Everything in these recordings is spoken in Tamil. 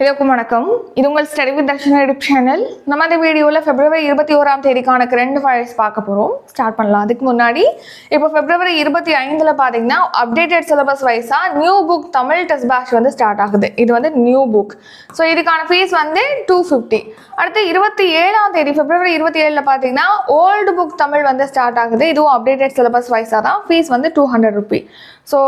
எல்லாருக்கும் வணக்கம். இது உங்கள் ஸ்டடி வித் தர்ஷன் எடுப் சேனல் நம்ம இந்த வீடியோவில் பிப்ரவரி இருபத்தி ஓராம் தேதிக்கான ரெண்டு ஃபைல்ஸ் பார்க்க போகிறோம் ஸ்டார்ட் பண்ணலாம். அதுக்கு முன்னாடி இப்போ பிப்ரவரி இருபத்தி ஐந்தில் பார்த்தீங்கன்னா அப்டேட்டட் சிலபஸ் வைஸாக new book Tamil test batch வந்து ஸ்டார்ட் ஆகுது. இது வந்து நியூ புக் ஸோ இதுக்கான ஃபீஸ் வந்து டூ ஃபிஃப்டி அடுத்து இருபத்தி ஏழாம் தேதி பிப்ரவரி இருபத்தி ஏழில் பார்த்தீங்கன்னா ஓல்டு புக் தமிழ் வந்து ஸ்டார்ட் ஆகுது. இதுவும் அப்டேட்டட் சிலபஸ் வைஸாக தான் ஃபீஸ் வந்து டூ ஹண்ட்ரட் ருபி ஸோ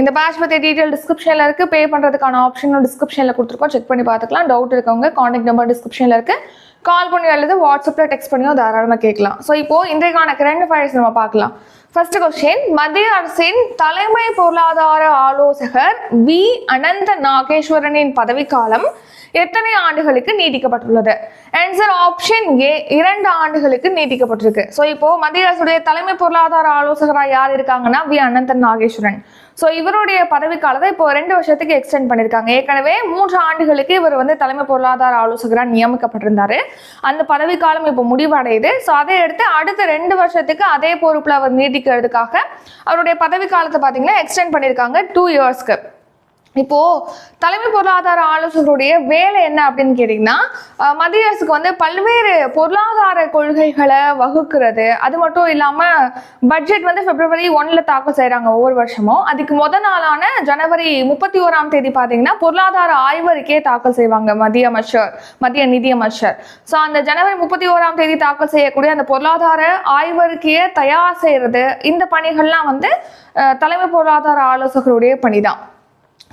இந்த பேட்ச் பற்றி டீட்டெயில் டிஸ்கிரிப்ஷனில் இருக்குது பே பண்ணுறதுக்கான ஆப்ஷனும் டிஸ்கிரிப்ஷனில் கொடுத்துருக்கோம். செக் பண்ணி பார்த்துக்கலாம். டவுட் இருக்கவங்க காண்டாக்ட் நம்பர் டிஸ்கிரிப்ஷனில் இருக்குது கால் பண்ணி அல்லது வாட்ஸ்அப்பில் டெக்ஸ்ட் பண்ணியோ தாராளமாக கேட்கலாம். ஸோ இப்போது இன்றைக்கான கரண்ட் ஃபயர்ஸ் நம்ம பார்க்கலாம். ஃபர்ஸ்ட் கொஸ்டின் மத்திய அரசின் தலைமை பொருளாதார ஆலோசகர் வி. அனந்த நாகேஸ்வரனின் பதவிக்காலம் எத்தனை ஆண்டுகளுக்கு நீட்டிக்கப்பட்டுள்ளது? ஆன்சர் ஆப்ஷன் ஏ இரண்டு ஆண்டுகளுக்கு நீட்டிக்கப்பட்டிருக்கு. ஸோ இப்போ மத்திய அரசுடைய தலைமை பொருளாதார ஆலோசகராக யார் இருக்காங்கன்னா வி. அனந்தன் நாகேஸ்வரன் ஸோ இவருடைய பதவிக்காலத்தை இப்போ ரெண்டு வருஷத்துக்கு எக்ஸ்டெண்ட் பண்ணியிருக்காங்க ஏற்கனவே மூன்று ஆண்டுகளுக்கு இவர் வந்து தலைமை பொருளாதார ஆலோசகராக நியமிக்கப்பட்டிருந்தாரு. அந்த பதவிக்காலம் இப்போ முடிவடையுது. ஸோ அதை எடுத்து அடுத்த ரெண்டு வருஷத்துக்கு அதே பொறுப்பில் அவர் நீட்டிக்கிறதுக்காக அவருடைய பதவி காலத்தை பார்த்தீங்கன்னா எக்ஸ்டெண்ட் பண்ணியிருக்காங்க டூ இயர்ஸ்க்கு இப்போ தலைமை பொருளாதார ஆலோசகருடைய வேலை என்ன அப்படின்னு கேட்டிங்கன்னா மத்திய அரசுக்கு வந்து பல்வேறு பொருளாதார கொள்கைகளை வகுக்கிறது. அது மட்டும் இல்லாமல் பட்ஜெட் வந்து பிப்ரவரி ஒன்ல தாக்கல் செய்கிறாங்க ஒவ்வொரு வருஷமும். அதுக்கு முத நாளான ஜனவரி முப்பத்தி ஓராம் தேதி பார்த்தீங்கன்னா பொருளாதார ஆய்வறிக்கையை தாக்கல் செய்வாங்க மத்திய அமைச்சர் மத்திய நிதியமைச்சர் ஸோ அந்த ஜனவரி முப்பத்தி ஓராம் தேதி தாக்கல் செய்யக்கூடிய அந்த பொருளாதார ஆய்வறிக்கையை தயார் செய்கிறது இந்த பணிகள்லாம் வந்து தலைமை பொருளாதார ஆலோசகருடைய பணிதான்.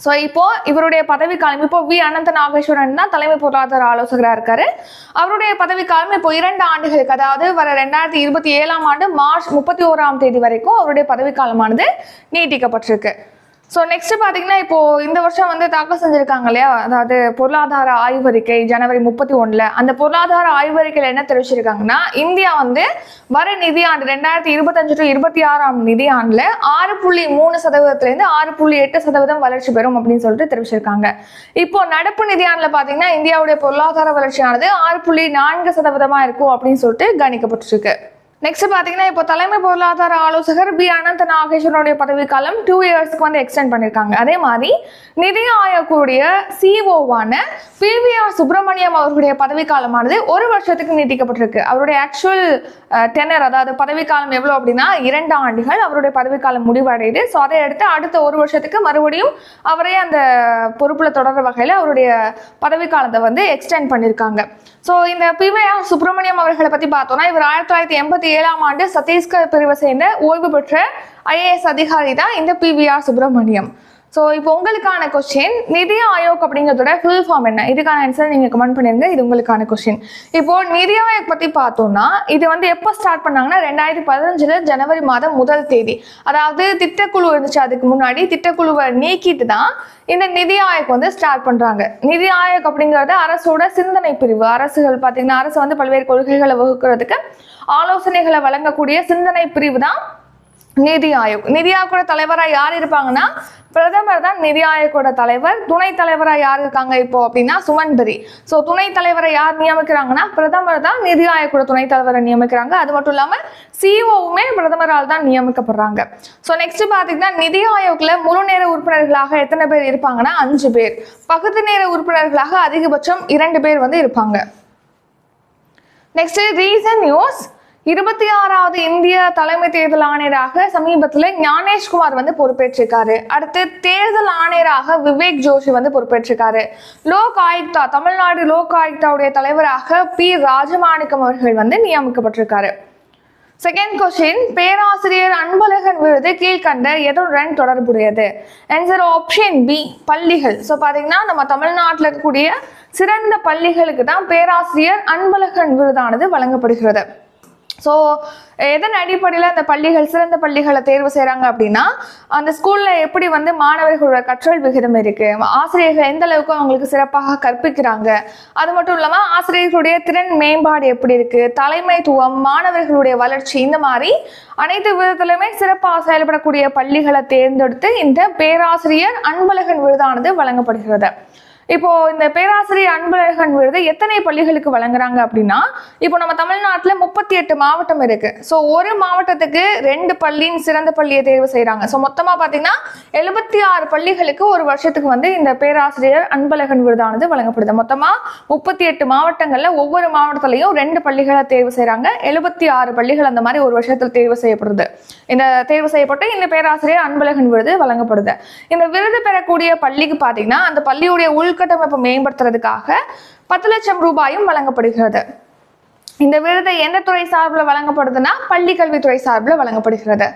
ஸோ இப்போ இவருடைய பதவிக்காலம் இப்போ வி. அனந்த நாகேஸ்வரன் தான் தலைமை பொருளாதார ஆலோசகராக இருக்காரு. அவருடைய பதவிக்காலம் இப்போ இரண்டு ஆண்டுகளுக்கு அதாவது வர ரெண்டாயிரத்தி இருபத்தி ஏழாம் ஆண்டு மார்ச் முப்பத்தி ஓராம் தேதி வரைக்கும் அவருடைய பதவிக்காலமானது நீட்டிக்கப்பட்டிருக்கு. ஸோ நெக்ஸ்ட் பார்த்தீங்கன்னா இப்போ இந்த வருஷம் வந்து தாக்கல் செஞ்சிருக்காங்க இல்லையா? அதாவது பொருளாதார ஆய்வறிக்கை ஜனவரி முப்பத்தி ஒன்றில் அந்த பொருளாதார ஆய்வறிக்கையில் என்ன தெரிவிச்சிருக்காங்கன்னா இந்தியா வந்து வர நிதியாண்டு ரெண்டாயிரத்தி இருபத்தஞ்சு டு இருபத்தி ஆறாம் நிதியாண்டில் ஆறு புள்ளி மூணு சதவீதத்துலேருந்து ஆறு புள்ளி எட்டு சதவீதம் வளர்ச்சி பெறும் அப்படின்னு சொல்லிட்டு தெரிவிச்சிருக்காங்க. இப்போ நடப்பு நிதியாண்டில் பார்த்தீங்கன்னா இந்தியாவுடைய பொருளாதார வளர்ச்சியானது ஆறு புள்ளி நான்கு சதவீதமாக இருக்கும் அப்படின்னு சொல்லிட்டு கணிக்கப்பட்டிருக்கு. நெக்ஸ்ட் பார்த்தீங்கன்னா இப்போ தலைமை பொருளாதார ஆலோசகர் பி. அனந்த நாகேஸ்வரனுடைய பதவிக்காலம் டூ இயர்ஸ்க்கு வந்து எக்ஸ்டெண்ட் பண்ணியிருக்காங்க. அதே மாதிரி நிதி ஆயோக்குடைய சிஓவான பிவிஆர் சுப்பிரமணியம் அவர்களுடைய பதவிக்காலமானது ஒரு வருஷத்துக்கு நீட்டிக்கப்பட்டிருக்கு. அவருடைய ஆக்சுவல் டெனர் அதாவது பதவிக்காலம் எவ்வளோ அப்படின்னா இரண்டு ஆண்டுகள் அவருடைய பதவிக்காலம் முடிவடையுது. ஸோ அதை அடுத்து அடுத்த ஒரு வருஷத்துக்கு மறுபடியும் அவரே அந்த பொறுப்பில் தொடர்ற வகையில் அவருடைய பதவிக்காலத்தை வந்து எக்ஸ்டெண்ட் பண்ணியிருக்காங்க. ஸோ இந்த பிவிஆர் சுப்பிரமணியம் அவர்களை பற்றி பார்த்தோம்னா இவர் ஆயிரத்தி தொள்ளாயிரத்தி எண்பத்தி ஏழாம் ஆண்டு சத்தீஸ்கர் பிரிவை சேர்ந்த ஓய்வு பெற்ற ஐஏஎஸ் அதிகாரி தான் இந்த பிவிஆர் சுப்பிரமணியம். ஸோ இப்போ உங்களுக்கான கொஸ்டின் நிதி ஆயோக் அப்படிங்கிறதோட ஃபுல் ஃபார்ம் என்ன? இதுக்கான ஆன்சர் நீங்கள் கமெண்ட் பண்ணிருங்க இது உங்களுக்கான கொஸ்டின் இப்போ நிதி ஆயோக் பற்றி பார்த்தோம்னா இது வந்து எப்போ ஸ்டார்ட் பண்ணாங்கன்னா ரெண்டாயிரத்தி பதினஞ்சில் ஜனவரி மாதம் முதல் தேதி. அதாவது திட்டக்குழு இருந்துச்சு அதுக்கு முன்னாடி. திட்டக்குழுவை நீக்கிட்டு தான் இந்த நிதி ஆயோக் வந்து ஸ்டார்ட் பண்ணுறாங்க நிதி ஆயோக் அப்படிங்கிறது அரசோட சிந்தனை பிரிவு. அரசுகள் பார்த்தீங்கன்னா அரசு வந்து பல்வேறு கொள்கைகளை வகுக்கிறதுக்கு ஆலோசனைகளை வழங்கக்கூடிய சிந்தனை பிரிவு தான் நிதி ஆயோக். நிதி ஆயோக்கோட தலைவராக யார் இருப்பாங்கன்னா பிரதமர் தான் நிதி ஆயோக்கோட தலைவர். துணைத் தலைவராக யார் இருக்காங்க இப்போ அப்படின்னா சுமன் பெரி. ஸோ துணைத் தலைவரை யார் நியமிக்கிறாங்கன்னா பிரதமர் தான் நிதி ஆயோக்கோட துணைத் தலைவரை நியமிக்கிறாங்க. அது மட்டும் இல்லாமல் சிஓவுமே பிரதமரால் தான் நியமிக்கப்படுறாங்க. ஸோ நெக்ஸ்ட் பார்த்தீங்கன்னா நிதி ஆயோக்ல முழு நேர உறுப்பினர்களாக எத்தனை பேர் இருப்பாங்கன்னா அஞ்சு பேர். பகுதி நேர உறுப்பினர்களாக அதிகபட்சம் இரண்டு பேர் வந்து இருப்பாங்க. நெக்ஸ்ட் ரீசன் நியூஸ் இருபத்தி ஆறாவது இந்திய தலைமை தேர்தல் ஆணையராக சமீபத்தில் ஞானேஷ்குமார் வந்து பொறுப்பேற்றிருக்காரு. அடுத்து தேர்தல் ஆணையராக விவேக் ஜோஷி வந்து பொறுப்பேற்றிருக்காரு. லோக் ஆயுக்தா தமிழ்நாடு லோக் ஆயுக்தாவுடைய தலைவராக பி ராஜமாணிக்கம் அவர்கள் வந்து நியமிக்கப்பட்டிருக்காரு. செகண்ட் கொஸ்டின் பேராசிரியர் அன்பழகன் விருது கீழ்கண்ட எதுடன் தொடர்புடையது? ஆன்சர் ஆப்ஷன் பி பள்ளிகள். ஸோ பார்த்தீங்கன்னா நம்ம தமிழ்நாட்டில் இருக்கக்கூடிய சிறந்த பள்ளிகளுக்கு தான் பேராசிரியர் அன்பழகன் விருதானது வழங்கப்படுகிறது. ஸோ எதன் அடிப்படையில் அந்த பள்ளிகள் சிறந்த பள்ளிகளை தேர்வு செய்கிறாங்க அப்படின்னா அந்த ஸ்கூலில் எப்படி வந்து மாணவர்களோட கற்றல் விகிதம் இருக்குது ஆசிரியர்கள் எந்த அளவுக்கு அவங்களுக்கு சிறப்பாக கற்பிக்கிறாங்க அது மட்டும் இல்லாமல் ஆசிரியர்களுடைய திறன் மேம்பாடு எப்படி இருக்குது தலைமைத்துவம் மாணவர்களுடைய வளர்ச்சி இந்த மாதிரி அனைத்து விதத்திலுமே சிறப்பாக செயல்படக்கூடிய பள்ளிகளை தேர்ந்தெடுத்து இந்த பேராசிரியர் அன்பழகன் விருதானது வழங்கப்படுகிறது. இப்போ இந்த பேராசிரியர் அன்பழகன் விருது எத்தனை பள்ளிகளுக்கு வழங்குறாங்க அப்படின்னா இப்போ நம்ம தமிழ்நாட்டில் முப்பத்தி எட்டு மாவட்டம் இருக்கு. ஸோ ஒரு மாவட்டத்துக்கு ரெண்டு பள்ளியின் சிறந்த பள்ளியை தேர்வு செய்கிறாங்க ஸோ மொத்தமாக பார்த்தீங்கன்னா எழுபத்தி ஆறு பள்ளிகளுக்கு ஒரு வருஷத்துக்கு வந்து இந்த பேராசிரியர் அன்பழகன் விருதானது வழங்கப்படுது. மொத்தமாக முப்பத்தி எட்டு மாவட்டங்களில் ஒவ்வொரு மாவட்டத்திலையும் ரெண்டு பள்ளிகளை தேர்வு செய்கிறாங்க எழுபத்தி ஆறு பள்ளிகள் அந்த மாதிரி ஒரு வருஷத்தில் தேர்வு செய்யப்படுது. இந்த தேர்வு செய்யப்பட்டு இந்த பேராசிரியர் அன்பழகன் விருது வழங்கப்படுது. இந்த விருது பெறக்கூடிய பள்ளிக்கு பார்த்தீங்கன்னா அந்த பள்ளியுடைய உள்கட்டமைப்பை மேம்படுத்துறதுக்காக பத்து லட்சம் ரூபாயும் வழங்கப்படுகிறது. இந்த விருது எந்த துறை சார்பில் வழங்கப்படுதுன்னா பள்ளி கல்வித்துறை சார்பில் வழங்கப்படுகிறது.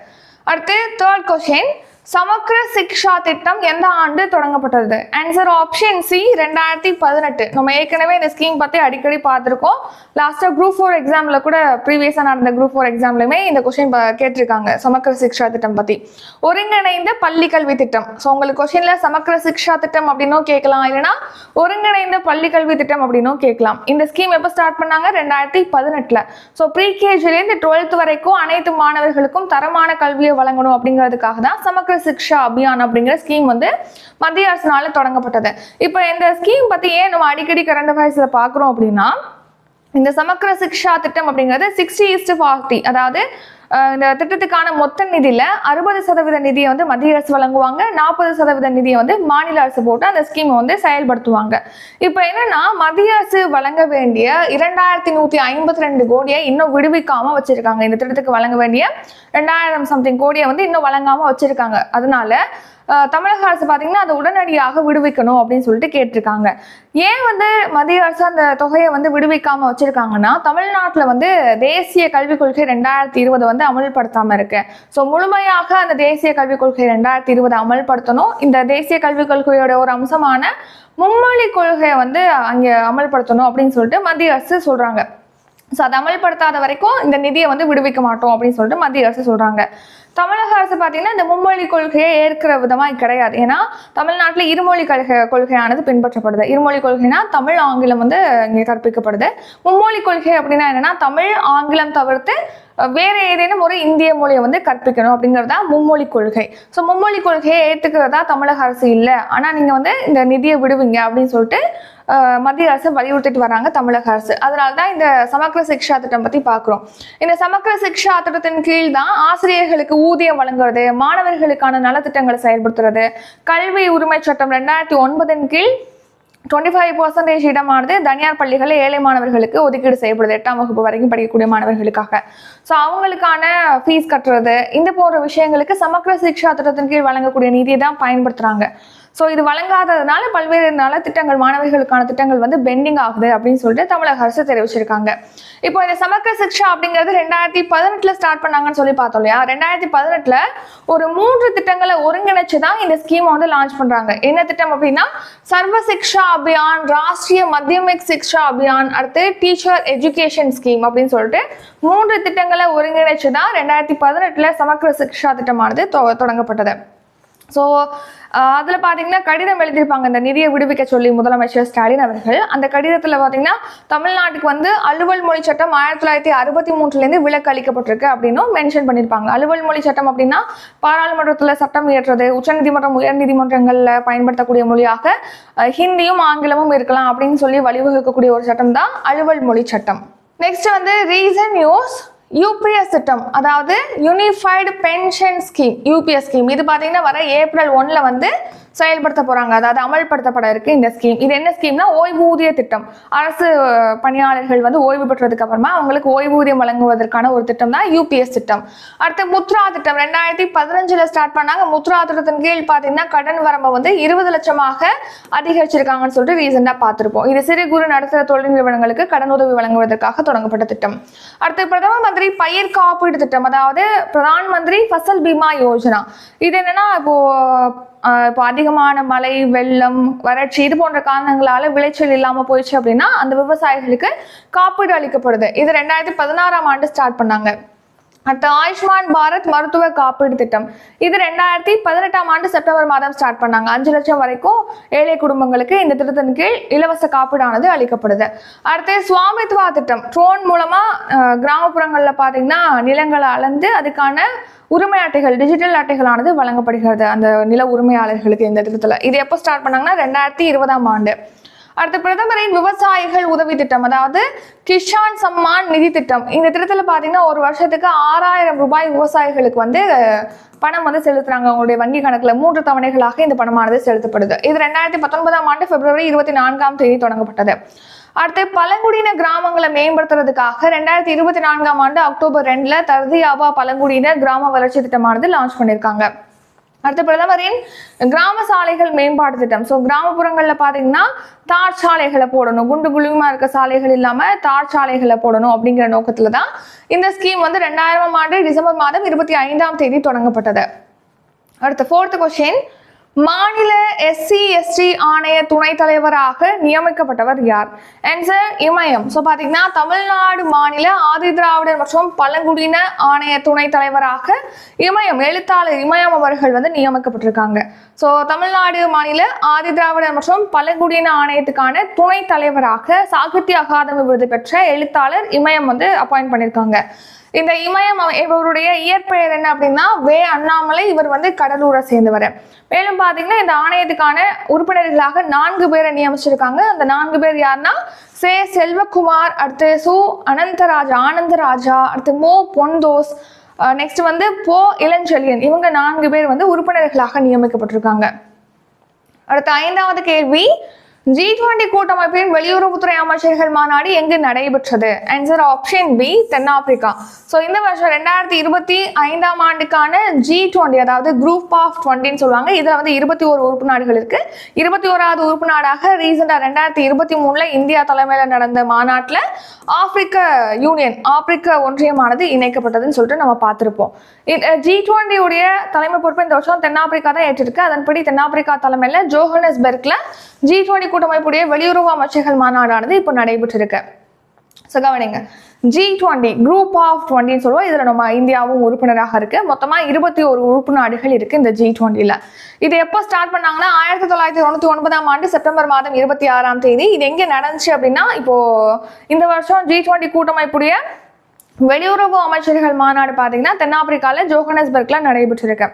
அடுத்து தேர்ட் கொஸ்டின் சமக்ர சிக்ஷா திட்டம் எந்த ஆண்டு தொடங்கப்பட்டது? ஆன்சர் ஆப்ஷன் சி ரெண்டாயிரத்தி பதினெட்டு. நம்ம ஏற்கனவே இந்த ஸ்கீம் பற்றி அடிக்கடி பார்த்துருக்கோம். லாஸ்ட்டாக குரூப் ஃபோர் எக்ஸாமில் கூட ப்ரீவியஸாக நடந்த குரூப் ஃபோர் எக்ஸாம்லையுமே இந்த கொஸ்டின் கேட்டிருக்காங்க சமக்கர சிக்ஷா திட்டம் பற்றி ஒருங்கிணைந்த பள்ளி கல்வி திட்டம். ஸோ உங்களுக்கு கொஷினில் சமக்கர சிக்ஷா திட்டம் அப்படின்னும் கேட்கலாம். இல்லைன்னா ஒருங்கிணைந்த பள்ளி கல்வி திட்டம் அப்படின்னும் கேட்கலாம். இந்த ஸ்கீம் எப்போ ஸ்டார்ட் பண்ணாங்க? ரெண்டாயிரத்தி பதினெட்டில். ஸோ ப்ரீகேஜிலேருந்து டுவெல்த் வரைக்கும் அனைத்து மாணவர்களுக்கும் தரமான கல்வியை வழங்கணும் அப்படிங்கிறதுக்காக தான் சமக்ர சிக்ஷா அபியான் அப்படிங்கிற ஸ்கீம் வந்து மத்திய அரசினால தொடங்கப்பட்டது. இப்போ இந்த ஸ்கீம் பற்றி ஏன் நம்ம அடிக்கடி கரண்ட் அஃபேர்ஸில் பார்க்குறோம் அப்படின்னா இந்த சமக்கர சிக்ஷா திட்டம் அப்படிங்கிறது சிக்ஸ்டி இஸ்டு ஃபார்ட்டி அதாவது இந்த திட்டத்துக்கான மொத்த நிதியில அறுபது சதவீத நிதியை வந்து மத்திய அரசு வழங்குவாங்க. நாற்பது சதவீத நிதியை வந்து மாநில அரசு போட்டு அந்த ஸ்கீமை வந்து செயல்படுத்துவாங்க. இப்போ என்னன்னா மத்திய அரசு வழங்க வேண்டிய இரண்டாயிரத்தி நூத்தி ஐம்பத்தி ரெண்டு கோடியை இன்னும் விடுவிக்காம வச்சிருக்காங்க. இந்த திட்டத்துக்கு வழங்க வேண்டிய ரெண்டாயிரம் சம்திங் கோடியை வந்து இன்னும் வழங்காம வச்சிருக்காங்க. அதனால தமிழக அரசு பார்த்தீங்கன்னா அதை உடனடியாக விடுவிக்கணும் அப்படின்னு சொல்லிட்டு கேட்டிருக்காங்க. ஏன் வந்து மத்திய அரசு அந்த தொகையை வந்து விடுவிக்காம வச்சிருக்காங்கன்னா தமிழ்நாட்டில் வந்து தேசிய கல்விக் கொள்கை ரெண்டாயிரத்தி இருபது வந்து அமல்படுத்தாம இருக்கு. ஸோ முழுமையாக அந்த தேசிய கல்விக் கொள்கை ரெண்டாயிரத்தி இருபது அமல்படுத்தணும். இந்த தேசிய கல்விக் கொள்கையோட ஒரு அம்சமான மும்மொழி கொள்கையை வந்து அங்கே அமல்படுத்தணும் அப்படின்னு சொல்லிட்டு மத்திய அரசு சொல்றாங்க. ஸோ அதை அமல்படுத்தாத வரைக்கும் இந்த நிதியை வந்து விடுவிக்க மாட்டோம் அப்படின்னு சொல்லிட்டு மத்திய அரசு சொல்கிறாங்க தமிழக அரசு பார்த்தீங்கன்னா இந்த மும்மொழி கொள்கையை ஏற்கிற விதமாக கிடையாது. ஏன்னா தமிழ்நாட்டில் இருமொழி கொள்கை கொள்கையானது பின்பற்றப்படுது. இருமொழி கொள்கைனா தமிழ் ஆங்கிலம் வந்து இங்கே கற்பிக்கப்படுது. மும்மொழி கொள்கை அப்படின்னா என்னன்னா தமிழ் ஆங்கிலம் தவிர்த்து வேறு வேற ஏதேனும் ஒரு இந்திய மொழியை வந்து கற்பிக்கணும் அப்படிங்கிறது தான் மும்மொழி கொள்கை. ஸோ மும்மொழி கொள்கையை ஏற்றுக்கிறதா தமிழக அரசு இல்லை. ஆனால் நீங்கள் வந்து இந்த நிதியை விடுவீங்க அப்படின்னு சொல்லிட்டு மத்திய அரசு வலியுறுத்திட்டு வராங்க தமிழக அரசு. அதனால தான் இந்த சமக்கர சிக்ஷா திட்டம் பற்றி பார்க்குறோம் இந்த சமக்கர சிக்ஷா திட்டத்தின் கீழ் தான் ஆசிரியர்களுக்கு ஊதியம் வழங்குறது மாணவர்களுக்கான நலத்திட்டங்களை செயல்படுத்துறது கல்வி உரிமை சட்டம் ரெண்டாயிரத்தி ஒன்பதின் கீழ் டுவெண்ட்டி ஃபைவ் பர்சன்டேஜ் இடமானது தனியார் பள்ளிகளில் ஏழை மாணவர்களுக்கு ஒதுக்கீடு செய்யப்படுது. எட்டாம் வகுப்பு வரைக்கும் படிக்கக்கூடிய மாணவர்களுக்காக. ஸோ அவங்களுக்கான ஃபீஸ் கட்டுறது இந்த போன்ற விஷயங்களுக்கு சமக்கர சிக்ஷா திட்டத்தின் கீழ் வழங்கக்கூடிய நிதியை தான் பயன்படுத்துகிறாங்க ஸோ இது வழங்காததுனால பல்வேறு நலத்திட்டங்கள் மாணவர்களுக்கான திட்டங்கள் வந்து பெண்டிங் ஆகுது அப்படின்னு சொல்லிட்டு தமிழக அரசு தெரிவிச்சிருக்காங்க. இப்போ இந்த சமக்க சிக்ஷா அப்படிங்கிறது ரெண்டாயிரத்தி பதினெட்டுல ஸ்டார்ட் பண்ணாங்கன்னு சொல்லி பார்த்தோம் இல்லையா? ரெண்டாயிரத்தி பதினெட்டுல ஒரு மூன்று திட்டங்களை ஒருங்கிணைச்சு தான் இந்த ஸ்கீமை வந்து லான்ச் பண்றாங்க. என்ன திட்டம் அப்படின்னா சர்வ சிக்ஷா அபியான் ராஷ்டிரிய மத்தியமிக் சிக்ஷா அபியான் அடுத்து டீச்சர் எஜுகேஷன் ஸ்கீம் அப்படின்னு சொல்லிட்டு மூன்று திட்டங்களை ஒருங்கிணைச்சு தான் ரெண்டாயிரத்தி பதினெட்டுல சமக்ர சிக்ஷா திட்டமானது தொ- தொடங்கப்பட்டது. ஸோ அதில் பார்த்தீங்கன்னா கடிதம் எழுதியிருப்பாங்க. இந்த நிதியை விடுவிக்க சொல்லி முதலமைச்சர் ஸ்டாலின் அவர்கள். அந்த கடிதத்தில் பார்த்தீங்கன்னா தமிழ்நாட்டுக்கு வந்து அலுவல் மொழி சட்டம் ஆயிரத்தி தொள்ளாயிரத்தி அறுபத்தி மூன்றுலேருந்து விலக்கு அளிக்கப்பட்டிருக்கு அப்படின்னும் மென்ஷன் பண்ணியிருப்பாங்க. அலுவல் மொழி சட்டம் அப்படின்னா பாராளுமன்றத்தில் சட்டம் இயற்றுறது உச்சநீதிமன்றம் உயர்நீதிமன்றங்களில் பயன்படுத்தக்கூடிய மொழியாக ஹிந்தியும் ஆங்கிலமும் இருக்கலாம் அப்படின்னு சொல்லி வழிவகுக்கக்கூடிய ஒரு சட்டம் தான் அலுவல் மொழி சட்டம். நெக்ஸ்ட் வந்து ரீசன் நியூஸ் யூபிஎஸ் திட்டம் அதாவது unified pension scheme UPS scheme இது பார்த்தீங்கன்னா வர ஏப்ரல் ஒன்றில் வந்து செயல்படுத்த போறாங்க. அதாவது அமல்படுத்தப்பட இருக்கு இந்த ஸ்கீம் இது என்ன ஸ்கீம்னா ஓய்வூதிய திட்டம். அரசு பணியாளர்கள் வந்து ஓய்வு பெற்றதுக்கு அப்புறமா அவங்களுக்கு ஓய்வூதியம் வழங்குவதற்கான ஒரு திட்டம் தான் யூபிஎஸ் திட்டம். அடுத்து முத்ரா திட்டம். ரெண்டாயிரத்தி பதினஞ்சுல ஸ்டார்ட் பண்ணாங்க. முத்ரா திட்டத்தின் கீழ் பாத்தீங்கன்னா கடன் வரம்பை வந்து இருபது லட்சமாக அதிகரிச்சிருக்காங்கன்னு சொல்லிட்டு ரீசெண்டாக பார்த்துருப்போம் இது சிறு குறு நடுத்தர தொழில் நிறுவனங்களுக்கு கடனுதவி வழங்குவதற்காக தொடங்கப்பட்ட திட்டம். அடுத்து பிரதம மந்திரி பயிர் காப்பீடு திட்டம். அதாவது பிரதான் மந்திரி ஃபசல் பீமா யோஜனா. இது என்னன்னா இப்போ இப்போ அதிகமான மழை வெள்ளம் வறட்சி இது போன்ற காரணங்களால விளைச்சல் இல்லாமல் போயிடுச்சு அப்படின்னா அந்த விவசாயிகளுக்கு காப்பீடு அளிக்கப்படுது. இது ரெண்டாயிரத்தி பதினாறாம் ஆண்டு ஸ்டார்ட் பண்ணாங்க. அடுத்து ஆயுஷ்மான் பாரத் மருத்துவ காப்பீடு திட்டம். இது ரெண்டாயிரத்தி பதினெட்டாம் ஆண்டு செப்டம்பர் மாதம் ஸ்டார்ட் பண்ணாங்க. அஞ்சு லட்சம் வரைக்கும் ஏழை குடும்பங்களுக்கு இந்த திட்டத்தின் கீழ் இலவச காப்பீடானது அளிக்கப்படுது. அடுத்து சுவாமித்வா திட்டம். ட்ரோன் மூலமா கிராமப்புறங்களில் கிராமப்புறங்கள்ல பாத்தீங்கன்னா நிலங்களை அளந்து அதுக்கான உரிமை அட்டைகள் டிஜிட்டல் அட்டைகளானது வழங்கப்படுகிறது. அந்த நில உரிமையாளர்களுக்கு இந்த திட்டத்துல. இது எப்போ ஸ்டார்ட் பண்ணாங்கன்னா ரெண்டாயிரத்தி இருபதாம் ஆண்டு. அடுத்து பிரதமரின் விவசாயிகள் உதவி திட்டம் அதாவது கிஷான் சம்மான் நிதி திட்டம். இந்த திட்டத்தில் பார்த்தீங்கன்னா ஒரு வருஷத்துக்கு ஆறாயிரம் ரூபாய் விவசாயிகளுக்கு வந்து பணம் வந்து செலுத்துறாங்க. அவங்களுடைய வங்கி கணக்கில் மூன்று தவணைகளாக இந்த பணமானது செலுத்தப்படுது. இது ரெண்டாயிரத்தி பத்தொன்பதாம் ஆண்டு பிப்ரவரி இருபத்தி நான்காம் தேதி தொடங்கப்பட்டது. அடுத்து பழங்குடியின கிராமங்களை மேம்படுத்துறதுக்காக ரெண்டாயிரத்தி இருபத்தி நான்காம் ஆண்டு அக்டோபர் ரெண்டில் தர்தியாபா பழங்குடியினர் கிராம வளர்ச்சி திட்டமானது லான்ச் பண்ணியிருக்காங்க அடுத்த பிரதமரின் கிராம சாலைகள் மேம்பாட்டு திட்டம். ஸோ கிராமப்புறங்களில் பார்த்தீங்கன்னா தார் சாலைகளை போடணும். குண்டு குழியுமா இருக்க சாலைகள் இல்லாமல் தார் சாலைகளை போடணும் அப்படிங்கிற நோக்கத்தில் தான் இந்த ஸ்கீம் வந்து ரெண்டாயிரமாம் ஆண்டு டிசம்பர் மாதம் இருபத்தி ஐந்தாம் தேதி தொடங்கப்பட்டது. அடுத்த ஃபோர்த் கொஸ்டின் மாநில எஸ்சி எஸ்டி ஆணைய துணைத் தலைவராக நியமிக்கப்பட்டவர் யார்? ஆன்சர் இமயம். ஸோ பார்த்தீங்கன்னா தமிழ்நாடு மாநில ஆதி திராவிடர் மற்றும் பழங்குடியின ஆணைய துணைத் தலைவராக இமயம் எழுத்தாளர் இமயம் அவர்கள் வந்து நியமிக்கப்பட்டிருக்காங்க. ஸோ தமிழ்நாடு மாநில ஆதி திராவிடர் மற்றும் பழங்குடியின ஆணையத்துக்கான துணைத் தலைவராக சாகித்ய அகாதமி விருது பெற்ற எழுத்தாளர் இமயம் வந்து அப்பாயிண்ட் பண்ணியிருக்காங்க இந்த இமயம் அவ- இவருடைய இயற்பெயர் என்ன அப்படின்னா வே அண்ணாமலை இவர் வந்து கடலூரை சேர்ந்தவர். மேலும் பார்த்தீங்கன்னா இந்த ஆணையத்துக்கான உறுப்பினர்களாக நான்கு பேரை நியமிச்சிருக்காங்க அந்த நான்கு பேர் யாருன்னா சே செல்வகுமார் அடுத்து சு அனந்தராஜா ஆனந்தராஜா அடுத்து மோ பொன்தோஸ் நெக்ஸ்ட் வந்து போ இளஞ்செழியன். இவங்க நான்கு பேர் வந்து உறுப்பினர்களாக நியமிக்கப்பட்டிருக்காங்க. அடுத்த ஐந்தாவது கேள்வி ஜி டுவெண்டி கூட்டமைப்பின் வெளியுறவுத்துறை அமைச்சர்கள் மாநாடு எங்கு நடைபெற்றது? ஆன்சர் ஆப்ஷன் பி தென்னாப்பிரிக்கா. ஸோ இந்த வருஷம் ரெண்டாயிரத்தி இருபத்தி ஐந்தாம் ஆண்டுக்கான ஜி டுவெண்ட்டி அதாவது குரூப் ஆஃப் டுவெண்ட்டின்னு சொல்லுவாங்க. இதில் வந்து இருபத்தி ஒரு உறுப்பு நாடுகள் இருக்கு. இருபத்தி ஓராவது உறுப்பு நாடாக ரீசெண்டாக ரெண்டாயிரத்தி இருபத்தி மூணில் இந்தியா தலைமையில் நடந்த மாநாட்டில் ஆப்பிரிக்க யூனியன் ஆப்பிரிக்க ஒன்றியமானது இணைக்கப்பட்டதுன்னு சொல்லிட்டு நம்ம பார்த்துருப்போம். ஜி டுவெண்ட்டியுடைய தலைமை பொறுப்பு இந்த வருஷம் தென்னாப்பிரிக்கா தான் ஏற்றிருக்கு. அதன்படி தென்னாப்பிரிக்கா தலைமையில் ஜோஹனஸ்பெர்க்ல ஜி டுவெண்ட்டி கூட்டமைப்புடைய வெளியுறவு அமைச்சர்கள் மாநாடானது இப்போ நடைபெற்றிருக்கு. ஸோ கவனிங்க. ஜி டுவெண்ட்டி குரூப் ஆஃப் டுவெண்ட்டின்னு சொல்லுவோம். இதில் நம்ம இந்தியாவும் உறுப்பினராக இருக்கு. மொத்தமாக இருபத்தி ஒரு உறுப்பு நாடுகள் இருக்கு இந்த ஜி டுவெண்ட்டியில் இது எப்போ ஸ்டார்ட் பண்ணாங்கன்னா ஆயிரத்தி தொள்ளாயிரத்தி தொண்ணூற்றி ஒன்பதாம் ஆண்டு செப்டம்பர் மாதம் இருபத்தி ஆறாம் தேதி. இது எங்கே நடந்துச்சு அப்படின்னா இப்போ இந்த வருஷம் ஜி டுவெண்ட்டி கூட்டமைப்புடைய வெளியுறவு அமைச்சர்கள் மாநாடு பார்த்தீங்கன்னா தென்னாப்பிரிக்காவில் ஜோகனஸ்பர்க்ல நடைபெற்றிருக்கு.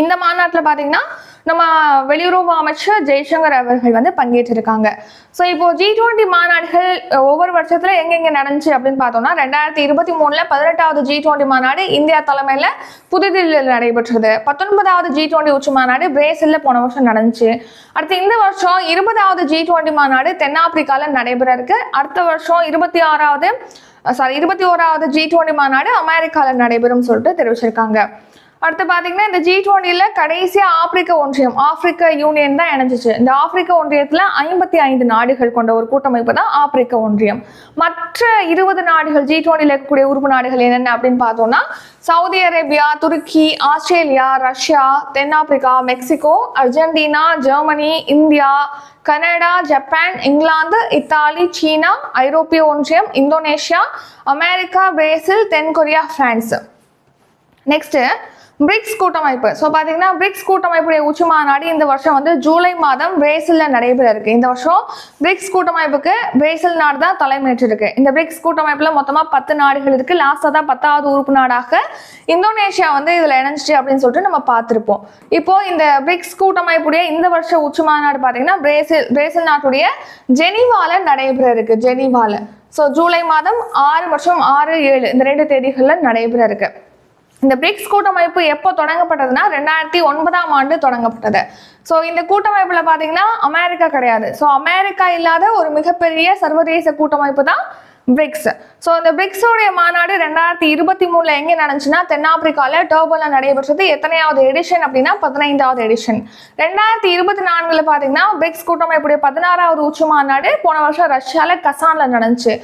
இந்த மாநாட்டில் பார்த்தீங்கன்னா நம்ம வெளியுறவு அமைச்சர் ஜெய்சங்கர் அவர்கள் வந்து பங்கேற்றிருக்காங்க. ஸோ இப்போ ஜி டுவெண்ட்டி மாநாடுகள் ஒவ்வொரு வருஷத்துல எங்கெங்க நடந்துச்சு அப்படின்னு பார்த்தோம்னா ரெண்டாயிரத்தி இருபத்தி மூணுல பதினெட்டாவது ஜி டுவெண்ட்டி மாநாடு இந்தியா தலைமையில புதுதில்லியில் நடைபெற்றது. பத்தொன்பதாவது ஜி டுவெண்ட்டி உச்சி மாநாடு பிரேசில்ல போன வருஷம் நடந்துச்சு. அடுத்து இந்த வருஷம் இருபதாவது ஜி டுவெண்ட்டி மாநாடு தென்னாப்பிரிக்கால நடைபெற இருக்கு அடுத்த வருஷம் இருபத்தி ஆறாவது சாரி இருபத்தி ஓராவது ஜி டுவெண்ட்டி மாநாடு அமெரிக்காவில் நடைபெறும் சொல்லிட்டு தெரிவிச்சிருக்காங்க. அடுத்து பார்த்தீங்கன்னா இந்த ஜி டுவெண்ட்டியில் கடைசியாக ஆப்பிரிக்க ஒன்றியம் ஆப்பிரிக்க யூனியன் தான் இணைஞ்சிச்சு. இந்த ஆப்பிரிக்க ஒன்றியத்தில் ஐம்பத்தி ஐந்து நாடுகள் கொண்ட ஒரு கூட்டமைப்பு தான் ஆப்பிரிக்க ஒன்றியம். மற்ற இருபது நாடுகள் ஜி டுவெண்ட்டியில் இருக்கக்கூடிய உறுப்பு நாடுகள் என்னென்ன அப்படின்னு பார்த்தோம்னா சவுதி அரேபியா துருக்கி ஆஸ்திரேலியா ரஷ்யா தென்னாப்பிரிக்கா Mexico Argentina Germany India Canada Japan England Italy சீனா ஐரோப்பிய ஒன்றியம் இந்தோனேஷியா அமெரிக்கா பிரேசில் தென்கொரியா பிரான்ஸ். நெக்ஸ்ட் பிரிக்ஸ் கூட்டமைப்பு. ஸோ பார்த்தீங்கன்னா பிரிக்ஸ் கூட்டமைப்புடைய உச்சி மாநாடு இந்த வருஷம் வந்து ஜூலை மாதம் பிரேசிலில் நடைபெற இருக்கு. இந்த வருஷம் பிரிக்ஸ் கூட்டமைப்புக்கு பிரேசில் நாடு தான் தலைமையேற்றிருக்கு. இந்த பிரிக்ஸ் கூட்டமைப்பில் மொத்தமாக பத்து நாடுகள் இருக்கு. லாஸ்ட்டாக தான் பத்தாவது உறுப்பு நாடாக இந்தோனேஷியா வந்து இதில் இணைஞ்சிச்சு அப்படின்னு சொல்லிட்டு நம்ம பார்த்துருப்போம். இப்போ இந்த பிரிக்ஸ் கூட்டமைப்புடைய இந்த வருஷ உச்சி மாநாடு பார்த்தீங்கன்னா பிரேசில் பிரேசில் நாட்டுடைய ஜெனிவால நடைபெற இருக்கு. ஜெனிவால. ஸோ ஜூலை மாதம் ஆறு மற்றும் ஆறு ஏழு இந்த ரெண்டு தேதிகளில் நடைபெற இருக்குது இந்த பிரிக்ஸ் கூட்டமைப்பு எப்போ தொடங்கப்பட்டதுன்னா ரெண்டாயிரத்தி ஒன்பதாம் ஆண்டு தொடங்கப்பட்டது. ஸோ இந்த கூட்டமைப்பில் பார்த்தீங்கன்னா அமெரிக்கா கிடையாது. ஸோ அமெரிக்கா இல்லாத ஒரு மிகப்பெரிய சர்வதேச கூட்டமைப்பு தான் பிரிக்ஸ் ஸோ இந்த பிரிக்ஸோடைய மாநாடு ரெண்டாயிரத்தி இருபத்தி மூணில் எங்கே நடந்துச்சுன்னா தென்னாப்பிரிக்காவில் டர்போல நடைபெற்றது. எத்தனையாவது எடிஷன் அப்படின்னா பதினைந்தாவது எடிஷன் ரெண்டாயிரத்தி இருபத்தி நான்கில் பார்த்தீங்கன்னா பிரிக்ஸ் கூட்டமைப்புடைய பதினாறாவது உச்சி மாநாடு போன வருஷம் ரஷ்யாவில் கசானில் நடந்துச்சு.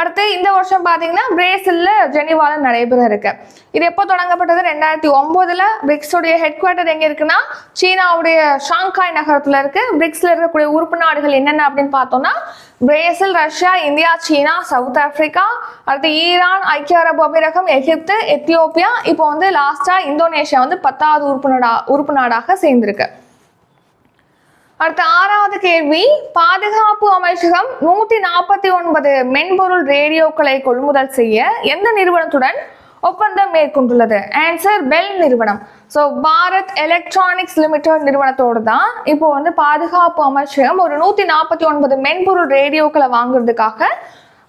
அடுத்து இந்த வருஷம் பார்த்தீங்கன்னா பிரேசில்ல ஜெனிவால நடைபெற இருக்கு. இது எப்போ தொடங்கப்பட்டது? ரெண்டாயிரத்தி ஒன்பதுல பிரிக்ஸோடைய ஹெட் குவார்ட்டர் எங்க இருக்குன்னா சீனாவுடைய ஷாங்காய் நகரத்துல இருக்கு. பிரிக்ஸ்ல இருக்கக்கூடிய உறுப்பு நாடுகள் என்னென்ன அப்படின்னு பார்த்தோம்னா Brazil Russia India China South Africa அடுத்து ஈரான் ஐக்கிய அரபு அமீரகம் எகிப்து எத்தியோப்பியா இப்போ வந்து லாஸ்டா இந்தோனேஷியா வந்து பத்தாவது உறுப்பு நாடா உறுப்பு நாடாக சேர்ந்திருக்கு. அடுத்த ஆறாவது கேள்வி பாதுகாப்பு அமைச்சகம் நூத்தி நாற்பத்தி ஒன்பது மென்பொருள் ரேடியோக்களை கொள்முதல் செய்ய எந்த நிறுவனத்துடன் ஒப்பந்தம் மேற்கொண்டுள்ளது? ஆன்சர் பெல் நிறுவனம். ஸோ பாரத் எலக்ட்ரானிக்ஸ் லிமிடெட் நிறுவனத்தோடு தான் இப்போ வந்து பாதுகாப்பு அமைச்சகம் ஒரு நூத்தி நாற்பத்தி ஒன்பது மென்பொருள் ரேடியோக்களை வாங்குறதுக்காக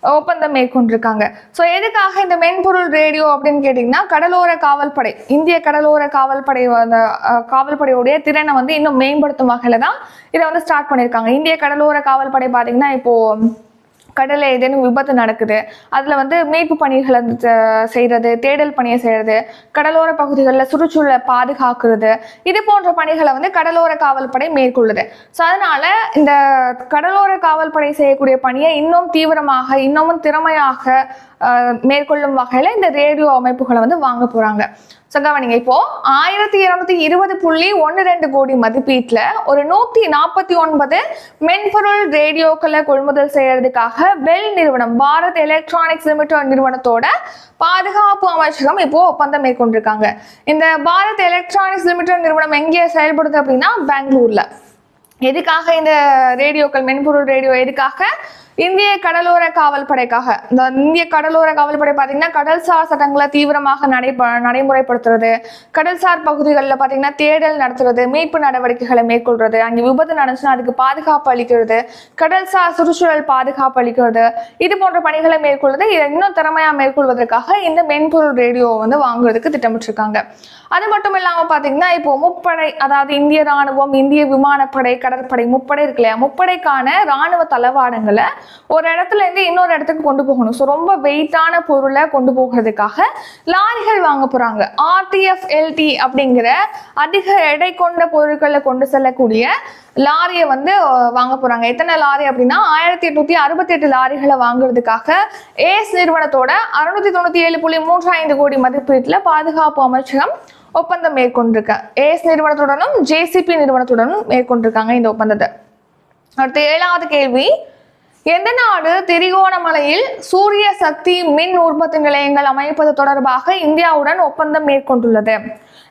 ஒப்பந்தம் மேற்கொண்டிருக்காங்க. ஸோ எதுக்காக இந்த மென்பொருள் ரேடியோ அப்படின்னு கேட்டிங்கன்னா கடலோர காவல்படை இந்திய கடலோர காவல்படை அந்த காவல்படையுடைய திறனை வந்து இன்னும் மேம்படுத்தும் வகையில் தான் இதை வந்து ஸ்டார்ட் பண்ணியிருக்காங்க. இந்திய கடலோர காவல்படை பார்த்தீங்கன்னா இப்போது கடலில் ஏதேனும் விபத்து நடக்குது அதில் வந்து மீட்பு பணிகளை செய்கிறது தேடல் பணியை செய்கிறது கடலோர பகுதிகளில் சுற்றுச்சூழலை பாதுகாக்கிறது இது போன்ற பணிகளை வந்து கடலோர காவல்படை மேற்கொள்ளுது. ஸோ அதனால் இந்த கடலோர காவல்படை செய்யக்கூடிய பணியை இன்னும் தீவிரமாக இன்னமும் திறமையாக மேற்கொள்ளும் வகையில் இந்த ரேடியோ அமைப்புகளை வந்து வாங்க போகிறாங்க ஸோ கவனிங்க இப்போ ஆயிரத்தி இருநூத்தி இருபது புள்ளி ஒன்று ரெண்டு கோடி மதிப்பீட்டில் ஒரு நூற்றி நாற்பத்தி ஒன்பது மென்பொருள் ரேடியோக்களை கொள்முதல் செய்யறதுக்காக பெல் நிறுவனம் பாரத் எலக்ட்ரானிக்ஸ் லிமிடெட் நிறுவனத்தோட பாதுகாப்பு அமைச்சகம் இப்போ ஒப்பந்தம் மேற்கொண்டிருக்காங்க. இந்த பாரத் எலக்ட்ரானிக்ஸ் லிமிடெட் நிறுவனம் எங்கே செயல்படுது அப்படின்னா பெங்களூர்ல. எதுக்காக இந்த ரேடியோக்கள் மென்பொருள் ரேடியோ எதுக்காக இந்திய கடலோர காவல்படைக்காக இந்த இந்திய கடலோர காவல்படை பார்த்தீங்கன்னா கடல்சார் சட்டங்களை தீவிரமாக நடை நடைமுறைப்படுத்துறது. கடல்சார் பகுதிகளில் பார்த்தீங்கன்னா தேடல் நடத்துறது மீட்பு நடவடிக்கைகளை மேற்கொள்றது அங்கே விபத்து நடந்துச்சுன்னா அதுக்கு பாதுகாப்பு அளிக்கிறது கடல்சார் சுற்றுச்சூழல் பாதுகாப்பு அளிக்கிறது இது போன்ற பணிகளை மேற்கொள்வது இதை இன்னும் திறமையாக மேற்கொள்வதற்காக இந்த மென்பொருள் ரேடியோ வந்து வாங்குறதுக்கு திட்டமிட்டிருக்காங்க. அது மட்டும் இல்லாமல் பார்த்தீங்கன்னா இப்போ முப்படை அதாவது இந்திய ராணுவம் இந்திய விமானப்படை கடற்படை முப்படை இருக்கு இல்லையா? முப்படைக்கான ராணுவ தளவாடங்களை ஒரு இடத்துல இருந்து இன்னொரு இடத்துக்கு கொண்டு போகணும். ஸோ ரொம்ப வெயிட்டான பொருளை கொண்டு போகிறதுக்காக லாரிகள் வாங்க போகிறாங்க ஆர்டிஎஃப் எல்டி அப்படிங்கிற அதிக எடை கொண்ட பொருட்களை கொண்டு செல்லக்கூடிய லாரியை வந்து வாங்க போகிறாங்க எத்தனை லாரி அப்படின்னா ஆயிரத்தி எட்நூத்தி அறுபத்தி எட்டு லாரிகளை வாங்குறதுக்காக ஏஸ் நிறுவனத்தோட அறுநூத்தி தொண்ணூத்தி ஏழு புள்ளி மூன்று ஐந்து கோடி மதிப்பீட்டில் பாதுகாப்பு அமைச்சகம் ஒப்பந்தம் மேற்கொண்டிருக்க. ஏஎஸ் நிறுவனத்துடனும் ஜேசிபி நிறுவனத்துடனும் மேற்கொண்டிருக்காங்க இந்த ஒப்பந்தத்தை. அடுத்து ஏழாவது கேள்வி. எந்த நாடு திரிகோணமலையில் சூரிய சக்தி மின் உற்பத்தி நிலையங்கள் அமைப்பது தொடர்பாக இந்தியாவுடன் ஒப்பந்தம் மேற்கொண்டுள்ளது?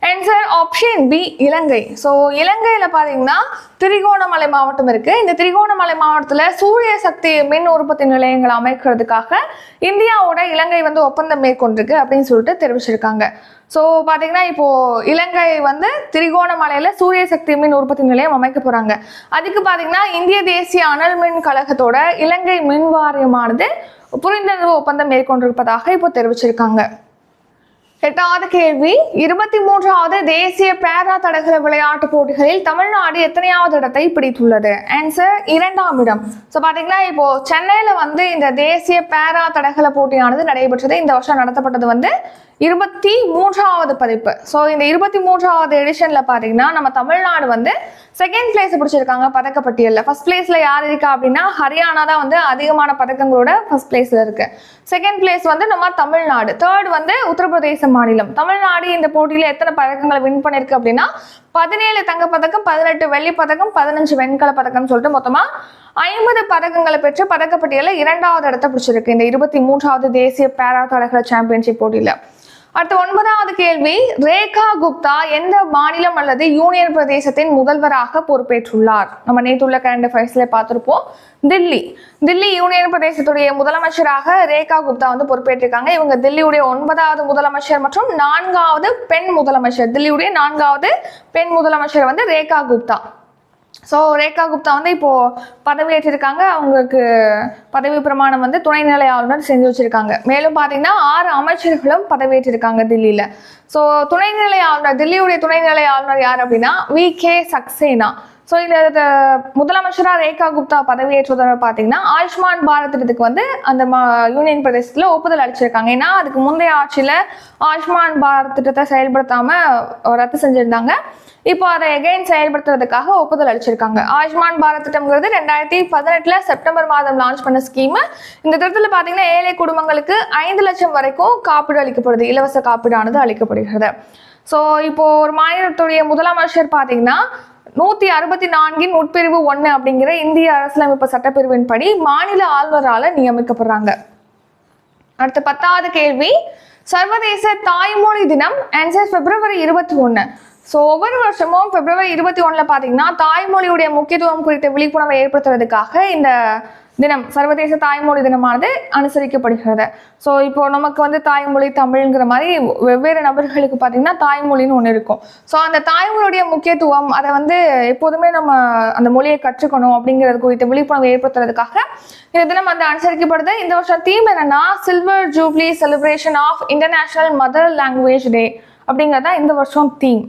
Answer option B Ilangai. So இலங்கையில் பார்த்தீங்கன்னா திரிகோணமலை மாவட்டம் இருக்கு. இந்த திரிகோணமலை மாவட்டத்தில் சூரிய சக்தி மின் உற்பத்தி நிலையங்கள் அமைக்கிறதுக்காக இந்தியாவோட இலங்கை வந்து ஒப்பந்தம் மேற்கொண்டிருக்கு அப்படின்னு சொல்லிட்டு தெரிவிச்சிருக்காங்க. ஸோ பார்த்தீங்கன்னா இப்போது இலங்கை வந்து திரிகோணமலையில் சூரிய சக்தி மின் உற்பத்தி நிலையம் அமைக்க போகிறாங்க அதுக்கு பார்த்தீங்கன்னா இந்திய தேசிய அனல் மின் கழகத்தோட இலங்கை மின் வாரியமானது புரிந்துணர்வு ஒப்பந்தம் மேற்கொண்டிருப்பதாக இப்போ தெரிவிச்சிருக்காங்க. எட்டாவது கேள்வி. இருபத்தி மூன்றாவது தேசிய பேரா தடகள விளையாட்டுப் போட்டிகளில் தமிழ்நாடு எத்தனையாவது இடத்தை பிடித்துள்ளது? ஆன்சர் இரண்டாம் இடம். ஸோ பார்த்தீங்கன்னா இப்போ சென்னையில் வந்து இந்த தேசிய பேரா தடகள போட்டியானது நடைபெற்றது. இந்த வருஷம் நடத்தப்பட்டது வந்து இருபத்தி மூன்றாவது பதிப்பு. ஸோ இந்த இருபத்தி மூன்றாவது எடிஷனில் பார்த்தீங்கன்னா நம்ம தமிழ்நாடு வந்து செகண்ட் பிளேஸ் பிடிச்சிருக்காங்க பதக்கப்பட்டியலில். ஃபர்ஸ்ட் பிளேஸில் யார் இருக்கா அப்படின்னா ஹரியானா தான் வந்து அதிகமான பதக்கங்களோட ஃபர்ஸ்ட் பிளேஸில் இருக்குது செகண்ட் பிளேஸ் வந்து நம்ம தமிழ்நாடு. தேர்ட் வந்து உத்தரப்பிரதேச மாநிலம். தமிழ்நாடு இந்த போட்டியில் எத்தனை பதக்கங்களை வின் பண்ணியிருக்கு அப்படின்னா பதினேழு தங்கப்பதக்கம் பதினெட்டு வெள்ளி பதக்கம் பதினஞ்சு வெண்கல பதக்கம் சொல்லிட்டு மொத்தமாக ஐம்பது பதக்கங்களை பெற்று பதக்கப்பட்டியலில் இரண்டாவது இடத்த பிடிச்சிருக்கு இந்த இருபத்தி மூன்றாவது தேசிய பேரா தடகள சாம்பியன்ஷிப் போட்டியில். அடுத்த ஒன்பதாவது கேள்வி ரேகா குப்தா எந்த மாநிலம் அல்லது யூனியன் பிரதேசத்தின் முதல்வராக பொறுப்பேற்றுள்ளார்? நம்ம நேற்றுள்ள கரண்ட் அஃபேர்ஸ்ல பார்த்திருப்போம். தில்லி. தில்லி யூனியன் பிரதேசத்துடைய முதலமைச்சராக ரேகா குப்தா வந்து பொறுப்பேற்றிருக்காங்க. இவங்க தில்லியுடைய ஒன்பதாவது முதலமைச்சர் மற்றும் நான்காவது பெண் முதலமைச்சர். தில்லியுடைய நான்காவது பெண் முதலமைச்சர் வந்து ரேகா குப்தா. ஸோ ரேகா குப்தா வந்து இப்போது பதவியேற்றிருக்காங்க அவங்களுக்கு பதவி பிரமாணம் வந்து துணைநிலை ஆளுநர் செஞ்சு வச்சுருக்காங்க. மேலும் பார்த்தீங்கன்னா ஆறு அமைச்சர்களும் பதவியேற்றிருக்காங்க தில்லியில். ஸோ துணைநிலை ஆளுநர் தில்லியுடைய துணைநிலை ஆளுநர் யார் அப்படின்னா வி கே சக்சேனா. ஸோ இந்த முதலமைச்சராக ரேகா குப்தா பதவியேற்றதை பார்த்தீங்கன்னா ஆயுஷ்மான் பாரத் திட்டத்துக்கு வந்து அந்த யூனியன் பிரதேசத்தில் ஒப்புதல் அளிச்சிருக்காங்க. ஏன்னா அதுக்கு முந்தைய ஆட்சியில் ஆயுஷ்மான் பாரத் திட்டத்தை செயல்படுத்தாம ரத்து செஞ்சிருந்தாங்க. இப்போ அதை எகைன் செயல்படுத்துறதுக்காக ஒப்புதல் அளிச்சிருக்காங்க. ஆயுஷ்மான் பாரத் திட்டம்ங்கிறது ரெண்டாயிரத்தி பதினெட்டில் செப்டம்பர் மாதம் லான்ச் பண்ண ஸ்கீம் இந்த திட்டத்தில் பார்த்தீங்கன்னா ஏழை குடும்பங்களுக்கு ஐந்து லட்சம் வரைக்கும் காப்பீடு அளிக்கப்படுது. இலவச காப்பீடானது அளிக்கப்படுகிறது. ஸோ இப்போ ஒரு மாநிலத்துடைய முதலமைச்சர் பார்த்தீங்கன்னா நூத்தி அறுபத்தி நான்கின் உட்பிரிவு ஒன்று அப்படிங்கிற இந்திய அரசியலமைப்பு சட்டப்பிரிவின் படி மாநில ஆளுநரால நியமிக்கப்படுறாங்க. அடுத்த பத்தாவது கேள்வி. சர்வதேச தாய்மொழி தினம் ஆன்சர் பிப்ரவரி இருபத்தி ஒன்று ஸோ ஒவ்வொரு வருஷமும் பிப்ரவரி இருபத்தி ஒன்றில் பார்த்தீங்கன்னா தாய்மொழியுடைய முக்கியத்துவம் குறித்த விழிப்புணர்வை ஏற்படுத்துறதுக்காக இந்த தினம் சர்வதேச தாய்மொழி தினமானது அனுசரிக்கப்படுகிறது. ஸோ இப்போ நமக்கு வந்து தாய்மொழி தமிழ்ங்கிற மாதிரி வெவ்வேறு நபர்களுக்கு பார்த்தீங்கன்னா தாய்மொழின்னு ஒன்று இருக்கும். ஸோ அந்த தாய்மொழியுடைய முக்கியத்துவம் அதை வந்து எப்போதுமே நம்ம அந்த மொழியை கற்றுக்கணும் அப்படிங்கிறது குறித்த விழிப்புணர்வு ஏற்படுத்துறதுக்காக இந்த தினம் வந்து அனுசரிக்கப்படுது. இந்த வருஷம் தீம் என்னன்னா silver jubilee celebration of international mother language day அப்படிங்கிறது தான் இந்த வருஷம் தீம்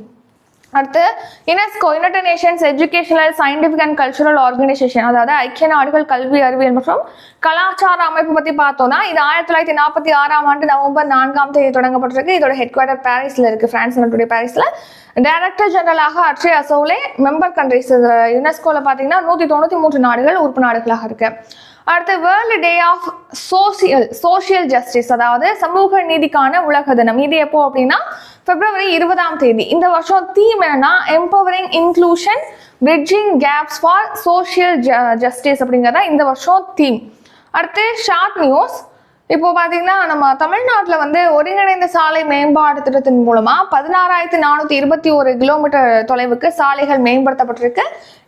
அடுத்து UNESCO united nations educational scientific and cultural organization அதாவது ஐக்கிய நாடுகள் கல்வி அறிவியல் மற்றும் கலாச்சார அமைப்பு பற்றி பார்த்தோம்னா இது ஆயிரத்தி தொள்ளாயிரத்தி நாற்பத்தி ஆறாம் ஆண்டு நவம்பர் நான்காம் தேதி தொடங்கப்பட்டிருக்கு. இதோட ஹெட் குவார்டர் பாரிஸில் இருக்குது பிரான்ஸ் நாட்டுடைய பாரிஸில். டைரக்டர் ஜெனரலாக அட்ரே அசோலே மெம்பர் கண்ட்ரிஸ் யுனெஸ்கோவில் பார்த்தீங்கன்னா நூற்றி தொண்ணூற்றி மூன்று நாடுகள் உறுப்பு நாடுகளாக இருக்கு. அடுத்து world day of social social justice அதாவது சமூக நீதிக்கான உலக தினம். இது எப்போ அப்படின்னா பிப்ரவரி இருபதாம் தேதி. இந்த வருஷம் தீம் என்னன்னா empowering inclusion bridging gaps for social justice அப்படிங்கிறதா இந்த வருஷம் தீம் அடுத்து ஷார்ட் நியூஸ் இப்போ பார்த்தீங்கன்னா நம்ம தமிழ்நாட்டில் வந்து ஒருங்கிணைந்த சாலை மேம்பாடு திட்டத்தின் மூலமாக பதினாறாயிரத்தி நானூற்றி இருபத்தி ஒரு கிலோமீட்டர் தொலைவுக்கு சாலைகள் மேம்படுத்தப்பட்டிருக்கு.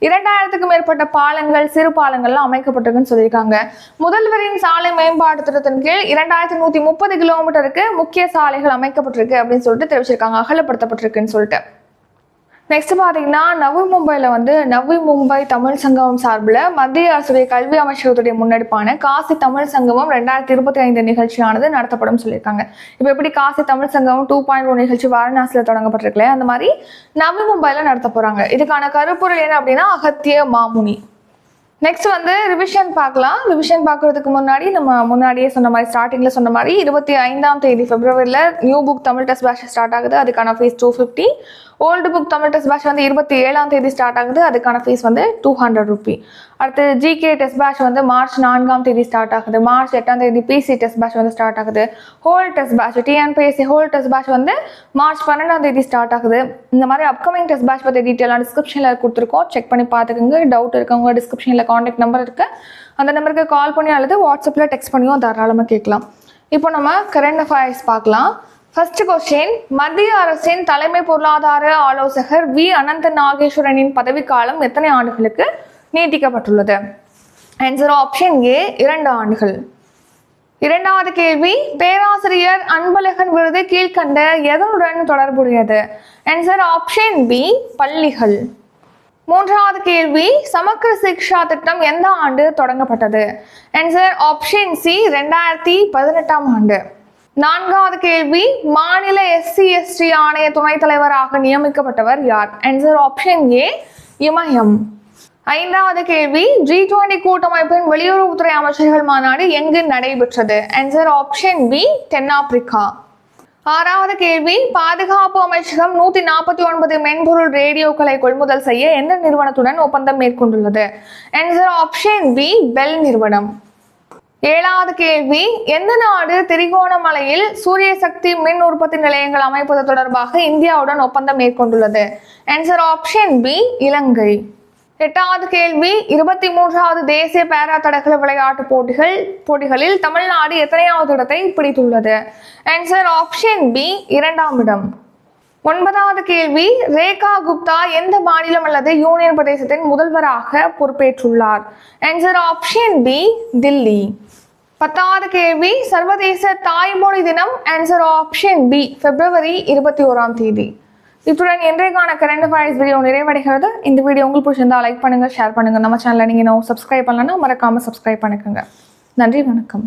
இரண்டாயிரத்துக்கும் மேற்பட்ட பாலங்கள் சிறு பாலங்கள்லாம் அமைக்கப்பட்டிருக்குன்னு சொல்லியிருக்காங்க. முதல்வரின் சாலை மேம்பாடு திட்டத்தின் கீழ் இரண்டாயிரத்தி நூற்றி முப்பது கிலோமீட்டருக்கு முக்கிய சாலைகள் அமைக்கப்பட்டிருக்கு அப்படின்னு சொல்லிட்டு தெரிவிச்சிருக்காங்க அகலப்படுத்தப்பட்டிருக்குன்னு சொல்லிட்டு. நெக்ஸ்ட் பார்த்தீங்கன்னா நவி மும்பையில் வந்து நவி மும்பை தமிழ் சங்கமம் சார்பில் மத்திய அரசுடைய கல்வி அமைச்சகத்துடைய முன்னெடுப்பான காசி தமிழ் சங்கமம் ரெண்டாயிரத்தி இருபத்தி ஐந்து நிகழ்ச்சியானது நடத்தப்படும் சொல்லியிருக்காங்க. இப்போ எப்படி காசி தமிழ் சங்கமம் டூ பாயிண்ட் ஒன் நிகழ்ச்சி வாரணாசியில் தொடங்கப்பட்டிருக்கல அந்த மாதிரி நவி மும்பையில் நடத்த போகிறாங்க இதுக்கான கருப்பொருள் என்ன அப்படின்னா அகத்திய மாமுனி. நெக்ஸ்ட் வந்து ரிவிஷன் பார்க்கலாம். ரிவிஷன் பார்க்கறதுக்கு முன்னாடி நம்ம முன்னாடியே சொன்ன மாதிரி ஸ்டார்டிங்கில் சொன்ன மாதிரி இருபத்தி ஐந்தாம் தேதி பிப்ரவரியில் new book Tamil test batch start ஆகுது. அதுக்கான fees two fifty old book Tamil test batch வந்து இருபத்தி ஏழாம் தேதி ஸ்டார்ட் ஆகுது. அதுக்கான ஃபீஸ் வந்து டூ ஹண்ட்ரட் ருபி அடுத்து ஜிகே டெஸ்ட் பேட்ச் வந்து மார்ச் நான்காம் தேதி ஸ்டார்ட் ஆகுது. மார்ச் எட்டாம் தேதி பிசி டெஸ்ட் பேட்ச் வந்து ஸ்டார்ட் ஆகுது. Whole test batch TNPSC whole test batch வந்து மார்ச் பன்னெண்டாம் தேதி ஸ்டார்ட் ஆகுது. இந்த மாதிரி அப்கமிங் டெஸ்ட் பேட்ச் பற்றி டீட்டெயிலாக டிஸ்கிரிப்ஷனில் கொடுத்துருக்கோம். செக் பண்ணி பார்த்துக்கோங்க. டவுட் இருக்கவங்க டிஸ்கிரிப்ஷனில் காண்டாக்ட் நம்பர் இருக்குது அந்த நம்பருக்கு கால் பண்ணி அல்லது வாட்ஸ்அப்பில் டெக்ஸ்ட் பண்ணியும் தாராளமாக கேட்கலாம். இப்போ நம்ம கரண்ட் அஃபேர்ஸ் பார்க்கலாம். ஃபர்ஸ்ட் கொஸ்டின் மத்திய அரசின் தலைமை பொருளாதார ஆலோசகர் வி. அனந்த நாகேஸ்வரனின் பதவிக்காலம் எத்தனை ஆண்டுகளுக்கு நீட்டிக்கப்பட்டுள்ளது? ஆன்சர் ஆப்ஷன் ஏ இரண்டு ஆண்டுகள். இரண்டாவது கேள்வி. பேராசிரியர் அன்பழகன் விருது கீழ்கண்ட எதனுடன் தொடர்புடையது? ஆன்சர் ஆப்ஷன் பி பள்ளிகள். மூன்றாவது கேள்வி. சமக்கர சிக்ஷா திட்டம் எந்த ஆண்டு தொடங்கப்பட்டது? ஆன்சர் ஆப்ஷன் சி ரெண்டாயிரத்தி பதினெட்டாம் ஆண்டு. நான்காவது கேள்வி மாநில எஸ்சி எஸ்டி ஆணைய துணைத் தலைவராக நியமிக்கப்பட்டவர் யார்? ஆன்சர் ஆப்ஷன் ஏ இமயம். ஐந்தாவது கேள்வி ஜி டுவெண்டி கூட்டமைப்பின் வெளியுறவுத்துறை அமைச்சர்கள் மாநாடு எங்கு நடைபெற்றது? ஆன்சர் ஆப்ஷன் பி தென்னாப்பிரிக்கா. ஆறாவது கேள்வி பாதுகாப்பு அமைச்சகம் நூத்தி நாற்பத்தி ஒன்பது மென்பொருள் ரேடியோக்களை கொள்முதல் செய்ய எந்த நிறுவனத்துடன் ஒப்பந்தம் மேற்கொண்டுள்ளது? ஆன்சர் ஆப்ஷன் பி பெல் நிறுவனம். ஏழாவது கேள்வி எந்த நாடு திரிகோணமலையில் சூரிய சக்தி மின் உற்பத்தி நிலையங்கள் அமைப்பது தொடர்பாக இந்தியாவுடன் ஒப்பந்தம் மேற்கொண்டுள்ளது? Answer option B Ilangai. எட்டாவது கேள்வி இருபத்தி மூன்றாவது தேசிய பேரா தடகள விளையாட்டு போட்டிகள் போட்டிகளில் தமிழ்நாடு எத்தனையாவது இடத்தை பிடித்துள்ளது? ஆன்சர் ஆப்ஷன் பி இரண்டாம் இடம். ஒன்பதாவது கேள்வி ரேகா குப்தா எந்த மாநிலம் அல்லது யூனியன் பிரதேசத்தின் முதல்வராக பொறுப்பேற்றுள்ளார்? Answer option B Delhi. பத்தாவது கேள்வி சர்வதேச தாய்மொழி தினம் ஆன்சர் ஆப்ஷன் பி பிப்ரவரி இருபத்தி ஓராம் தேதி. இத்துடன் இன்றைக்கான கரண்ட் அஃபேர்ஸ் வீடியோ நிறைவடைகிறது. இந்த வீடியோ உங்களுக்கு பிடிச்சிருந்தா லைக் பண்ணுங்க ஷேர் பண்ணுங்க. நம்ம சேனலை நீங்கள் இன்னும் சப்ஸ்கிரைப் பண்ணலன்னா மறக்காம சப்ஸ்கிரைப் பண்ணிக்கோங்க நன்றி வணக்கம்.